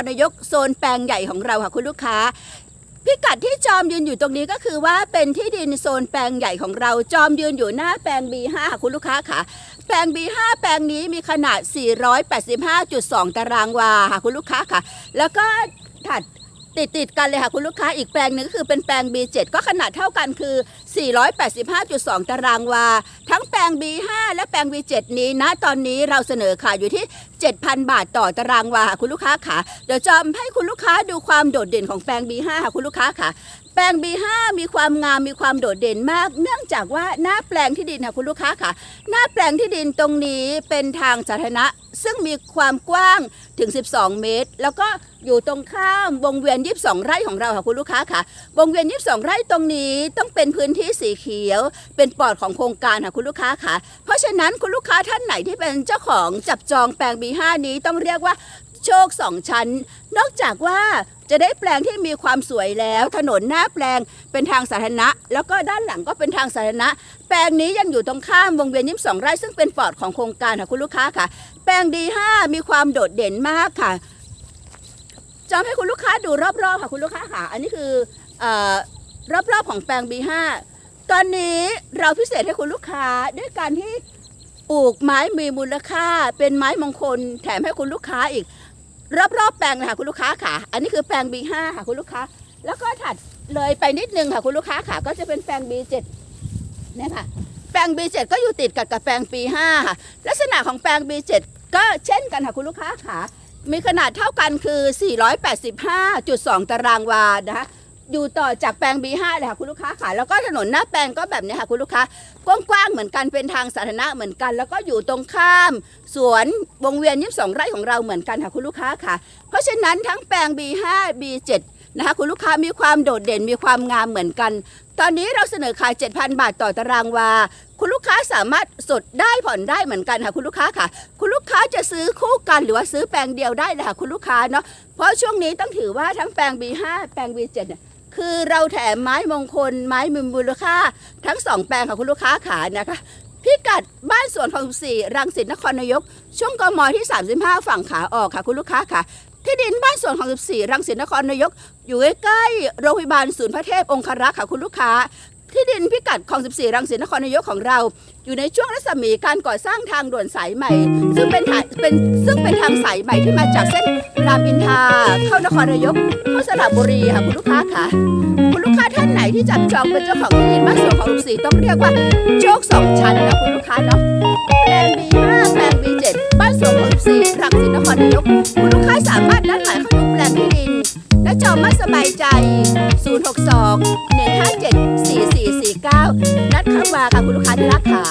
รนายกโซนแปลงใหญ่ของเราค่ะคุณลูกค้าพิกัดที่จอมยืนอยู่ตรงนี้ก็คือว่าเป็นที่ดินโซนแปลงใหญ่ของเราจอมยืนอยู่หน้าแปลง B5 ค่ะคุณลูกค้าค่ะ แปลง B5 แปลงนี้มีขนาด 485.2 ตารางวาค่ะคุณลูกค้าค่ะ แล้วก็ถัดติดติดกันเลยค่ะคุณลูกค้าอีกแปลงหนึ่งก็คือเป็นแปลง B7 ก็ขนาดเท่ากันคือ 485.2 ตารางวา ทั้งแปลง B5 และแปลง B7 นี้นะตอนนี้เราเสนอขายอยู่ที่7,000 บาทต่อตารางวาคุณลูกค้าค่ะเดี๋ยวจอมให้คุณลูกค้าดูความโดดเด่นของแปลง B5 ค่ะคุณลูกค้าค่ะแปลง B5 มีความงามมีความโดดเด่นมาก เนื่องจากว่าหน้าแปลงที่ดินค่ะคุณลูกค้าค่ะ หน้าแปลงที่ดินตรงนี้เป็นทางสาธารณะ ซึ่งมีความกว้างถึง 12 เมตร แล้วก็อยู่ตรงข้ามวงเวียน 22 ไร่ของเราค่ะคุณลูกค้าค่ะ วงเวียน 22 ไร่ตรงนี้ต้องเป็นพื้นที่สีเขียว เป็นปอดของโครงการค่ะคุณลูกค้าค่ะ เพราะฉะนั้นคุณลูกค้าท่านไหนที่เป็นเจ้าของจับจองแปลง B5 นี้ต้องเรียกว่าโชคสองชั้น นอกจากว่าจะได้แปลงที่มีความสวยแล้ว ถนนหน้าแปลงเป็นทางสาธารณะ แล้วก็ด้านหลังก็เป็นทางสาธารณะ แปลงนี้ยังอยู่ตรงข้ามวงเวียนยิ้มสองไร่ซึ่งเป็นปอดของโครงการค่ะคุณลูกค้าค่ะ แปลงดีห้ามีความโดดเด่นมากค่ะจอมให้คุณลูกค้าดูรอบๆค่ะคุณลูกค้าค่ะ อันนี้คือเอ่อรอบๆของแปลง B5 ตอนนี้เราพิเศษให้คุณลูกค้าด้วยการที่ ปลูกไม้มีมูลค่า เป็นไม้มงคล แถมให้คุณลูกค้าอีก รอบๆแปลงเลยค่ะคุณลูกค้าค่ะ อันนี้คือแปลง B5 ค่ะคุณลูกค้า แล้วก็ถัดเลยไปนิดนึงค่ะคุณลูกค้าค่ะ ก็จะเป็นแปลง B7 เนี่ยค่ะ แปลง B7 ก็อยู่ติดกับกับแปลง B5 ค่ะ ลักษณะของแปลง B7 ก็เช่นกันค่ะคุณลูกค้าค่ะ มีขนาดเท่ากันคือ 485.2 ตารางวานะคะ อยู่ต่อจากแปลง B5 เลยค่ะคุณลูกค้าค่ะ แล้วก็ถนนหน้าแปลงก็แบบนี้ค่ะคุณลูกค้ากว้างๆเหมือนกันเป็นทางสาธารณะเหมือนกัน แล้วก็อยู่ตรงข้าม สวนวงเวียน 22 ไร่ของเราเหมือนกันค่ะคุณลูกค้าค่ะ เพราะฉะนั้นทั้งแปลง B5 B7 นะคะคุณลูกค้ามีความโดดเด่นมีความงามเหมือนกัน ตอนนี้เราเสนอขาย 7,000 บาทต่อตารางวา คุณลูกค้าสามารถสดได้ผ่อนได้เหมือนกันค่ะคุณลูกค้าค่ะ คุณลูกค้าจะซื้อคู่กันหรือว่าซื้อแปลงเดียวได้เลยค่ะคุณลูกค้าเนาะเพราะช่วงนี้ต้องถือว่าทั้งแปลง B5 แปลง B7 เนี่ย คือเราแถมไม้มงคลไม้มีมูลค่า ทั้งสองแปลงค่ะคุณลูกค้าขานะคะพิกัดบ้านสวนของ14รังสิตนครนายก ช่วงกมที่ 35 ฝั่งขาออกค่ะคุณลูกค้าค่ะที่ดินบ้านสวนของ14รังสิตนครนายก อยู่ใกล้โรงพยาบาลศูนย์พระเทพองครักษ์ค่ะคุณลูกค้า ที่ดินพิกัดของ 14 รังสิตนครนายกของเรา อยู่ในช่วงรัศมีการก่อสร้างทางด่วนสายใหม่ ซึ่งเป็นทางเป็นซึ่งเป็นทางสายใหม่ที่มาจากเส้นรามอินทราเข้านครนายกเข้าสระบุรีค่ะคุณลูกค้าค่ะคุณลูกค้าท่านไหนที่จับจองเป็นเจ้าของที่ดินบ้านสวนของ14ต้องเรียกว่าโชคสองชั้นนะคุณลูกค้าเนาะแปลง B5 แปลง B7 บ้านสวนของ14รังสิตนครนายกคุณลูกค้าสามารถนัดหมายเข้าดูแปลงที่ดินและจองม่สบายใจ 062 157 4449นัดเข้ามา ค่ะคุณลูกค้าที่รักค่ะ